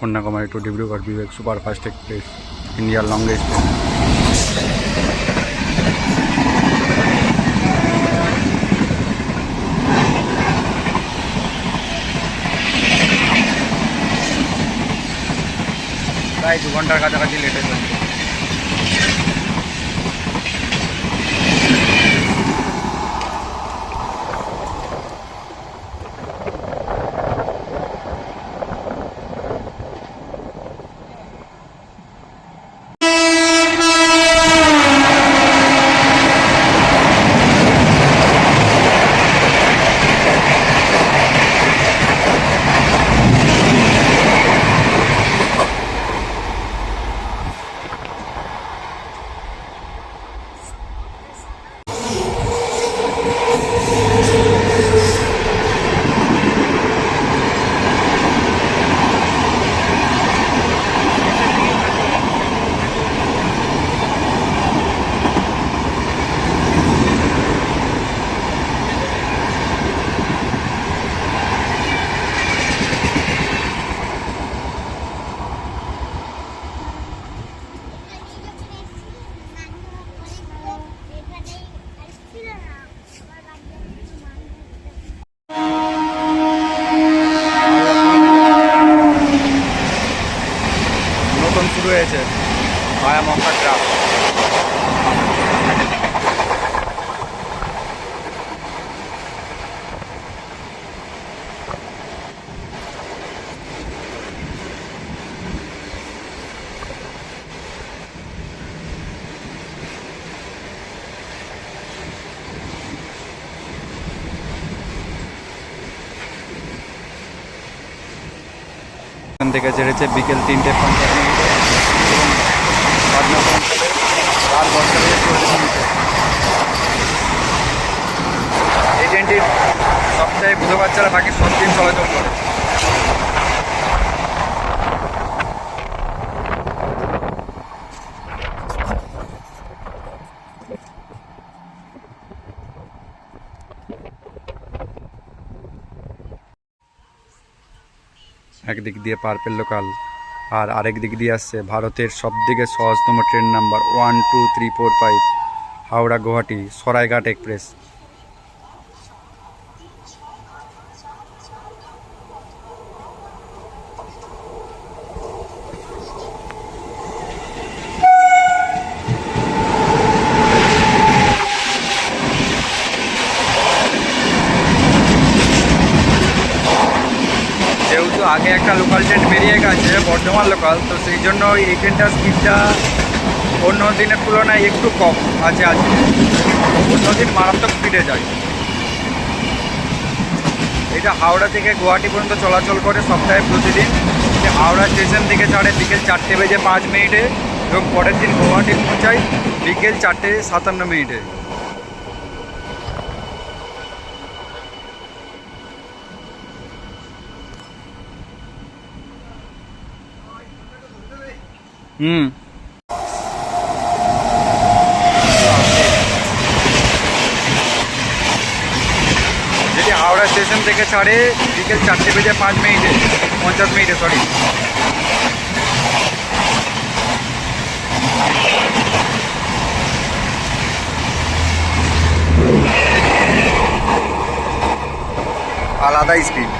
Kanyakumari to Dibrugarh Vivek superfast express ইন্ডিয়ার longest প্রায় দু ঘণ্টার কাছাকাছি লেটে চলছে এখান থেকে ছেড়েছে বিকেল তিনটে পঞ্চাশ মিনিটে। এই ট্রেনটি সপ্তাহে বুধবার ছাড়া বাকি সব দিন চলাচল করে। একদিক দিয়ে পার্পেল লোকাল আর আরেক দিক দিয়ে আসছে ভারতের সবথেকে সহজতম train number one two three four five Howrah Guwahati Saraighat express. আগে একটা লোকাল ট্রেন বেরিয়ে গেছে বর্ধমান লোকাল তো সেই জন্য এই ট্রেনটার স্পিডটা অন্য দিনের তুলনায় একটু কম আছে আজকে অন্য দিন মারাত্মক স্পিডে যায়। এটা হাওড়া থেকে গুয়াহাটি পর্যন্ত চলাচল করে সপ্তাহে প্রতিদিন হাওড়া স্টেশন থেকে ছাড়ে বিকেল চারটে বেজে পাঁচ মিনিটে এবং পরের দিন গুয়াহাটি পৌঁছায় বিকেল চারটে সাতান্ন মিনিটে। হুম। যেটি হাওড়া স্টেশন থেকে ছাড়ে, বিকেল চারটে বেজে পাঁচ মিনিটে, পঞ্চাশ মিনিটে সরি আলাদা স্পিড